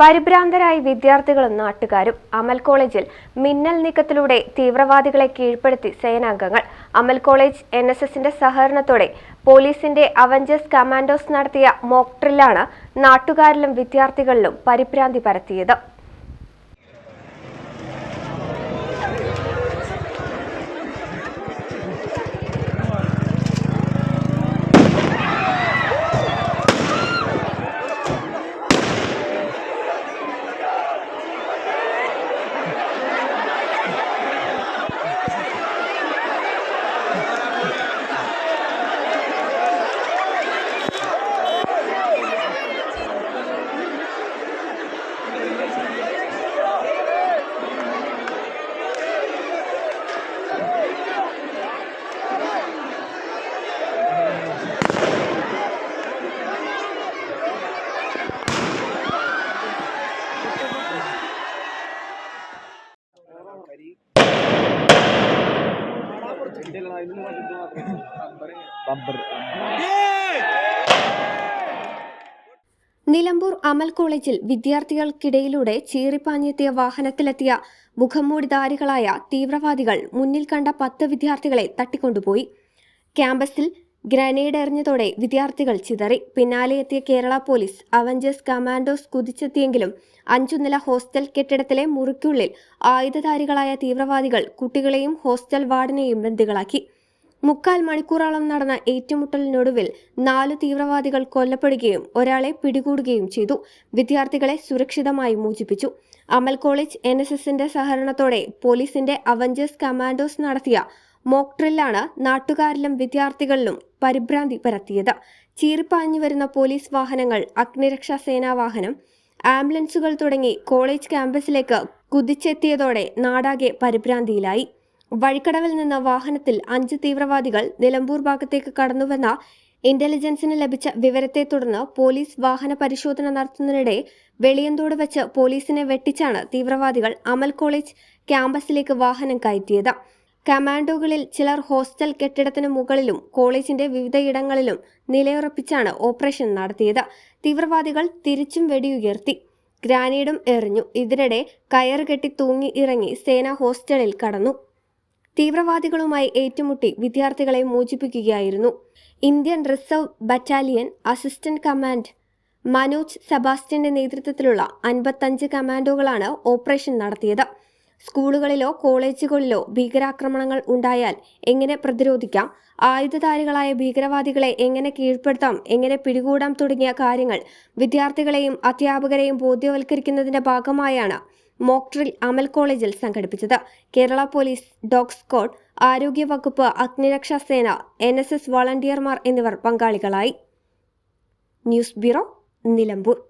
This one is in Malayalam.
പരിഭ്രാന്തരായി വിദ്യാർത്ഥികളും നാട്ടുകാരും അമൽ കോളേജിൽ മിന്നൽ നീക്കത്തിലൂടെ തീവ്രവാദികളെ കീഴ്പ്പെടുത്തി സേനാംഗങ്ങൾ. അമൽ കോളേജ് എൻ എസ് എസിന്റെ സഹകരണത്തോടെ പോലീസിന്റെ അവഞ്ചേഴ്സ് കമാൻഡോസ് നടത്തിയ മോക്ക് ഡ്രില്ലാണ് നാട്ടുകാരിലും വിദ്യാർത്ഥികളിലും പരിഭ്രാന്തി പരത്തിയത്. നിലമ്പൂർ അമൽ കോളേജിൽ വിദ്യാർത്ഥികൾക്കിടയിലൂടെ ചീറിപ്പാഞ്ഞെത്തിയ വാഹനത്തിലെത്തിയ മുഖംമൂടിധാരികളായ തീവ്രവാദികൾ മുന്നിൽ കണ്ട പത്ത് വിദ്യാർത്ഥികളെ തട്ടിക്കൊണ്ടുപോയി. ക്യാമ്പസിൽ ഗ്രനേഡ് എറിഞ്ഞതോടെ വിദ്യാർത്ഥികൾ ചിതറി. പിന്നാലെ എത്തിയ കേരള പോലീസ് അവഞ്ചേഴ്സ് കമാൻഡോസ് കുതിച്ചെത്തിയെങ്കിലും അഞ്ചുനില ഹോസ്റ്റൽ കെട്ടിടത്തിലെ മുറിക്കുള്ളിൽ ആയുധധാരികളായ തീവ്രവാദികൾ കുട്ടികളെയും ഹോസ്റ്റൽ വാർഡിനെയും ബന്ദികളാക്കി. മുക്കാൽ മണിക്കൂറോളം നടന്ന ഏറ്റുമുട്ടലിനൊടുവിൽ നാല് തീവ്രവാദികൾ കൊല്ലപ്പെടുകയും ഒരാളെ പിടികൂടുകയും ചെയ്തു. വിദ്യാർത്ഥികളെ സുരക്ഷിതമായി മോചിപ്പിച്ചു. അമൽ കോളേജ് എൻ എസ് എസിന്റെ സഹകരണത്തോടെ പോലീസിന്റെ അവഞ്ചേഴ്സ് കമാൻഡോസ് നടത്തിയ മോക്ക് ഡ്രില്ലാണ് നാട്ടുകാരിലും വിദ്യാർത്ഥികളിലും പരിഭ്രാന്തി പരത്തിയത്. ചീറിപ്പാഞ്ഞു വരുന്ന പോലീസ് വാഹനങ്ങൾ അഗ്നിരക്ഷാ സേനാ വാഹനം ആംബുലൻസുകൾ തുടങ്ങി കോളേജ് ക്യാമ്പസിലേക്ക് കുതിച്ചെത്തിയതോടെ നാടാകെ പരിഭ്രാന്തിയിലായി. വഴിക്കടവിൽ നിന്ന് വാഹനത്തിൽ അഞ്ച് തീവ്രവാദികൾ നിലമ്പൂർ ഭാഗത്തേക്ക് കടന്നുവെന്ന ഇന്റലിജൻസിന് ലഭിച്ച വിവരത്തെ തുടർന്ന് പോലീസ് വാഹന പരിശോധന നടത്തുന്നതിനിടെ വെളിയന്തോട് വെച്ച് പോലീസിനെ വെട്ടിച്ചാണ് തീവ്രവാദികൾ അമൽ കോളേജ് ക്യാമ്പസിലേക്ക് വാഹനം കയറ്റിയത്. കമാൻഡോകളിൽ ചിലർ ഹോസ്റ്റൽ കെട്ടിടത്തിന് മുകളിലും കോളേജിന്റെ വിവിധയിടങ്ങളിലും നിലയുറപ്പിച്ചാണ് ഓപ്പറേഷൻ നടത്തിയത്. തീവ്രവാദികൾ തിരിച്ചും വെടിയുയർത്തി. ഗ്രാനേഡും എറിഞ്ഞു. ഇതിനിടെ കയറുകെട്ടി തൂങ്ങി ഇറങ്ങി സേന ഹോസ്റ്റലിൽ കടന്നു. തീവ്രവാദികളുമായി ഏറ്റുമുട്ടി വിദ്യാർത്ഥികളെ മോചിപ്പിക്കുകയായിരുന്നു. Indian reserve battalion assistant command Manoj സെബാസ്റ്റ്യന്റെ നേതൃത്വത്തിലുള്ള അൻപത്തഞ്ച് കമാൻഡോകളാണ് ഓപ്പറേഷൻ നടത്തിയത്. സ്കൂളുകളിലോ കോളേജുകളിലോ ഭീകരാക്രമണങ്ങൾ ഉണ്ടായാൽ എങ്ങനെ പ്രതിരോധിക്കാം? ആയുധധാരികളായ ഭീകരവാദികളെ എങ്ങനെ കീഴ്പ്പെടുത്താം? എങ്ങനെ പിടികൂടാം തുടങ്ങിയ കാര്യങ്ങൾ വിദ്യാർത്ഥികളെയും അധ്യാപകരെയും ബോധ്യവൽക്കരിക്കുന്നതിന്റെ ഭാഗമായാണ് മോക്ട്രിൽ അമൽ കോളേജിൽ സംഘടിപ്പിച്ചത്. കേരള പോലീസ് ഡോഗ് ആരോഗ്യ വകുപ്പ് അഗ്നിരക്ഷാ സേന എൻ എസ് എസ് വളണ്ടിയർമാർ എന്നിവർ പങ്കാളികളായി. News bureau Nilambur.